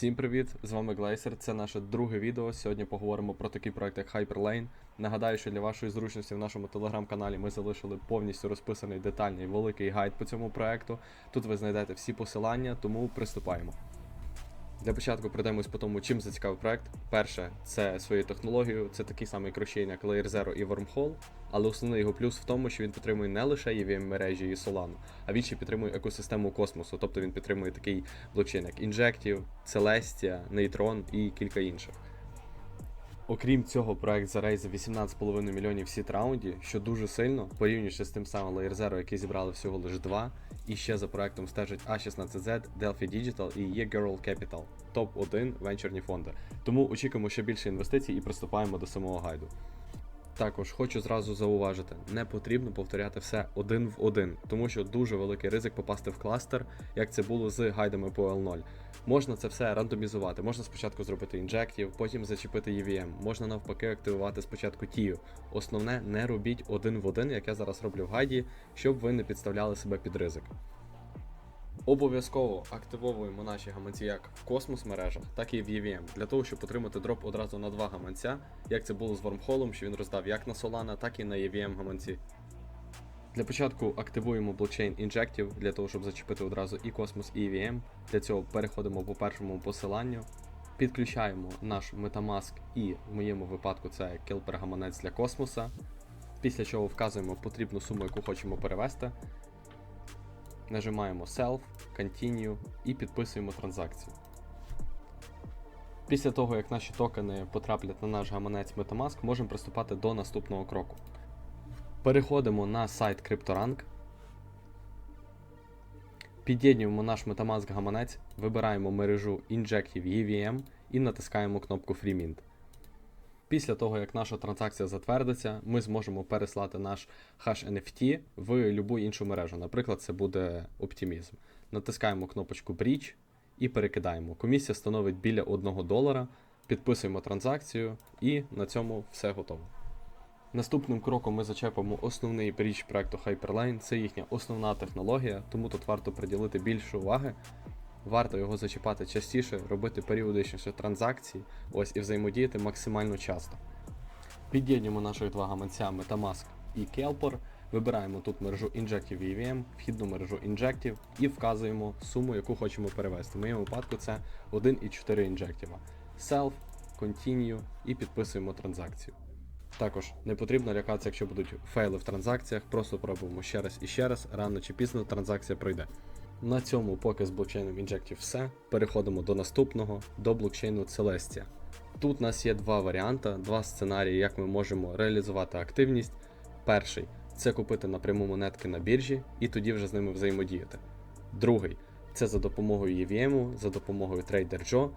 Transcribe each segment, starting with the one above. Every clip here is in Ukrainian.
Всім привіт! З вами Глейсер. Це наше друге відео. Сьогодні поговоримо про такий проект, як Hyperlane. Нагадаю, що для вашої зручності в нашому телеграм-каналі ми залишили повністю розписаний детальний великий гайд по цьому проекту. Тут ви знайдете всі посилання, тому приступаємо. Для початку пройдемось по тому, чим зацікавив проект. Перше, це своєю технологією, це такий самий кросчейн, як Layer Zero і Wormhole, але основний його плюс в тому, що він підтримує не лише EVM мережі і Solana, а він ще підтримує екосистему космосу, тобто він підтримує такий блокчейн, як Injective, Celestia, Neutron і кілька інших. Окрім цього, проект зарейзив 18,5 мільйонів сіт раунді, що дуже сильно, порівнюючи з тим самим Layer Zero, який зібрали всього лише 2. І ще за проектом стежить A16Z, Delphi Digital і eGirl Capital, топ-1 венчурні фонди. Тому очікуємо ще більше інвестицій і приступаємо до самого гайду. Також хочу зразу зауважити, не потрібно повторяти все один в один, тому що дуже великий ризик попасти в кластер, як це було з гайдами по L0. Можна це все рандомізувати. Можна спочатку зробити інжектів, потім зачепити EVM, можна навпаки активувати спочатку TIO. Основне, не робіть один в один, як я зараз роблю в гайді, щоб ви не підставляли себе під ризик. Обов'язково активовуємо наші гаманці як в космос мережах, так і в EVM, для того, щоб отримати дроп одразу на два гаманця, як це було з Wormhole, що він роздав як на Solana, так і на EVM гаманці. Для початку активуємо блокчейн Injective для того, щоб зачепити одразу і Космос, і EVM. Для цього переходимо по першому посиланню, підключаємо наш Metamask і в моєму випадку це Келпер гаманець для космоса. Після чого вказуємо потрібну суму, яку хочемо перевести. Нажимаємо Self, Continue і підписуємо транзакцію. Після того, як наші токени потраплять на наш гаманець Metamask, можемо приступати до наступного кроку. Переходимо на сайт CryptoRank. Під'єднуємо наш Metamask гаманець, вибираємо мережу Injective EVM і натискаємо кнопку Free Mint. Після того, як наша транзакція затвердиться, ми зможемо переслати наш хаш NFT в будь-яку іншу мережу. Наприклад, це буде Optimism. Натискаємо кнопочку Bridge і перекидаємо. Комісія становить біля 1 долара, підписуємо транзакцію і на цьому все готово. Наступним кроком ми зачепимо основний бріч проекту Hyperline, це їхня основна технологія, тому тут варто приділити більше уваги. Варто його зачіпати частіше, робити періодичніше транзакції, ось і взаємодіяти максимально часто. Під'єднуємо наших два гаманця Metamask і Kelpor, вибираємо тут мережу Injective EVM, вхідну мережу Injective і вказуємо суму, яку хочемо перевести. В моєму випадку це 1,4 Injective. Self, Continue і підписуємо транзакцію. Також не потрібно лякатися, якщо будуть фейли в транзакціях, просто пробуємо ще раз і ще раз, рано чи пізно транзакція пройде. На цьому поки з блокчейном Injective все. Переходимо до наступного, до блокчейну Celestia. Тут у нас є два варіанти, два сценарії, як ми можемо реалізувати активність. Перший це купити напряму монетки на біржі і тоді вже з ними взаємодіяти. Другий це за допомогою EVM, за допомогою TraderJo,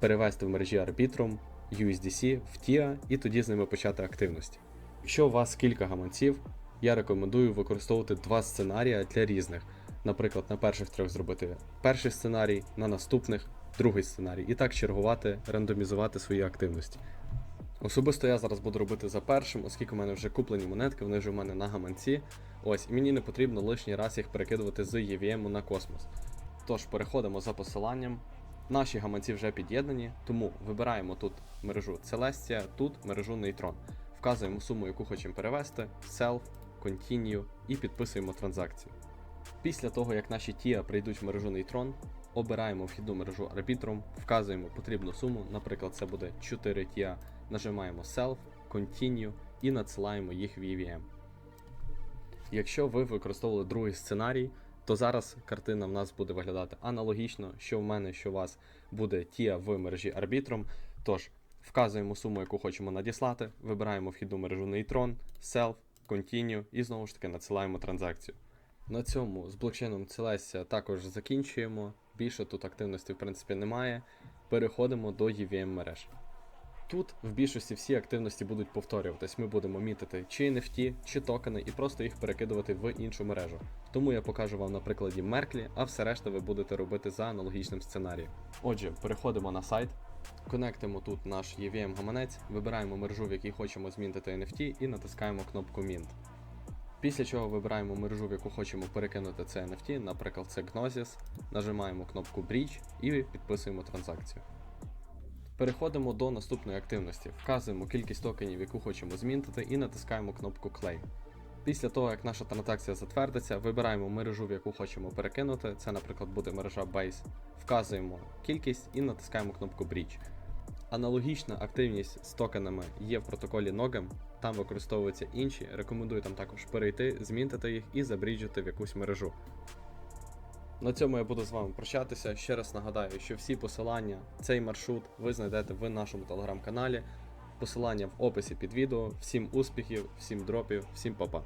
перевести в мережі Arbitrum USDC в TIA і тоді з ними почати активності. Якщо у вас кілька гаманців, я рекомендую використовувати два сценарії для різних. Наприклад, на перших трьох зробити перший сценарій, на наступних другий сценарій. І так чергувати, рандомізувати свої активності. Особисто я зараз буду робити за першим, оскільки у мене вже куплені монетки, вони вже у мене на гаманці. Ось, і мені не потрібно лишній раз їх перекидувати з EVM на космос. Тож переходимо за посиланням. Наші гаманці вже під'єднані, тому вибираємо тут мережу Celestia, тут мережу Neutron. Вказуємо суму, яку хочемо перевести, Self, Continue і підписуємо транзакцію. Після того, як наші TIA прийдуть в мережу Neutron, обираємо вхідну мережу Arbitrum, вказуємо потрібну суму, наприклад, це буде 4 TIA, нажимаємо Self, Continue і надсилаємо їх в EVM. Якщо ви використовували другий сценарій, то зараз картина в нас буде виглядати аналогічно, що в мене, що у вас буде TIA в мережі Arbitrum. Тож, вказуємо суму, яку хочемо надіслати, вибираємо вхідну мережу Neutron, Self, Continue і знову ж таки надсилаємо транзакцію. На цьому з блокчейном Celestia також закінчуємо. Більше тут активності в принципі немає. Переходимо до EVM мереж. Тут в більшості всі активності будуть повторюватись. Ми будемо мітити чи NFT, чи токени і просто їх перекидувати в іншу мережу. Тому я покажу вам на прикладі Мерклі, а все решта ви будете робити за аналогічним сценарієм. Отже, переходимо на сайт, конектимо тут наш EVM гаманець, вибираємо мережу, в якій хочемо змінити NFT і натискаємо кнопку Mint. Після чого вибираємо мережу, в яку хочемо перекинути це NFT, наприклад, це Gnosis, нажимаємо кнопку Bridge і підписуємо транзакцію. Переходимо до наступної активності, вказуємо кількість токенів, яку хочемо змінити, і натискаємо кнопку Claim. Після того, як наша транзакція затвердиться, вибираємо мережу, в яку хочемо перекинути. Це, наприклад, буде мережа Base. Вказуємо кількість і натискаємо кнопку Bridge. Аналогічна активність з токенами є в протоколі Nogam, там використовуються інші. Рекомендую там також перейти, змінити їх і забріджити в якусь мережу. На цьому я буду з вами прощатися. Ще раз нагадаю, що всі посилання, цей маршрут ви знайдете в нашому телеграм-каналі. Посилання в описі під відео. Всім успіхів, всім дропів, всім па-па.